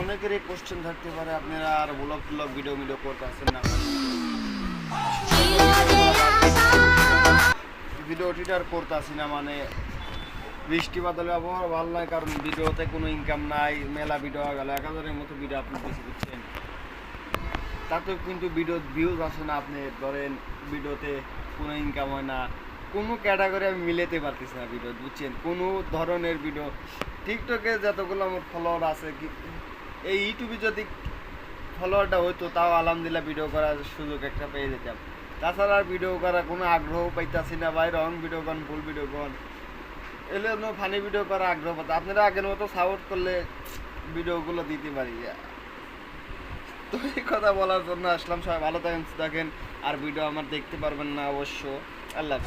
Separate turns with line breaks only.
অনেকেরই কোশ্চেন থাকতে পারে, আপনারা আর ব্লগ ব্লগ ভিডিও ভিডিও করতে আসেন না। ভিডিও টিটার করতে আসি না মানে বৃষ্টি বাদলে আবহাওয়া ভালো নয় কারণ ভিডিওতে কোনো ইনকাম নাই, মেলা ভিডিও গেল, এক হাজারের মতো ভিডিও আপনি বেশি দিচ্ছেন। তাতেও কিন্তু ভিডিও ভিউজ আসে না, আপনি ধরেন ভিডিওতে কোনো ইনকাম হয় না। কোনো ক্যাটাগরি আমি মিলাতে পারতেছি না ভিডিও বুঝছেন? কোনো ধরনের ভিডিও টিকটকে যতগুলো আমার ফলোয়ার আছে এই ইউটিউবে যদি ফলোয়ারটা হইতো, তাও আলহামদুলিল্লাহ ভিডিও করার সুযোগ একটা পেয়ে যেতাম। তাছাড়া আর ভিডিও করার কোনো আগ্রহ পাইতাছি না, ভাই। রং ভিডিও কন ভুল ভিডিও কন এলে অন্য ফানি ভিডিও করার আগ্রহ পাতা আপনারা আগের মতো সাপোর্ট করলে ভিডিওগুলো দিতে পারি। তো এই কথা বলার জন্য আসলাম। সবাই ভালো থাকেন থাকেন। আর ভিডিও আমার দেখতে পারবেন না, অবশ্য। আল্লাহ.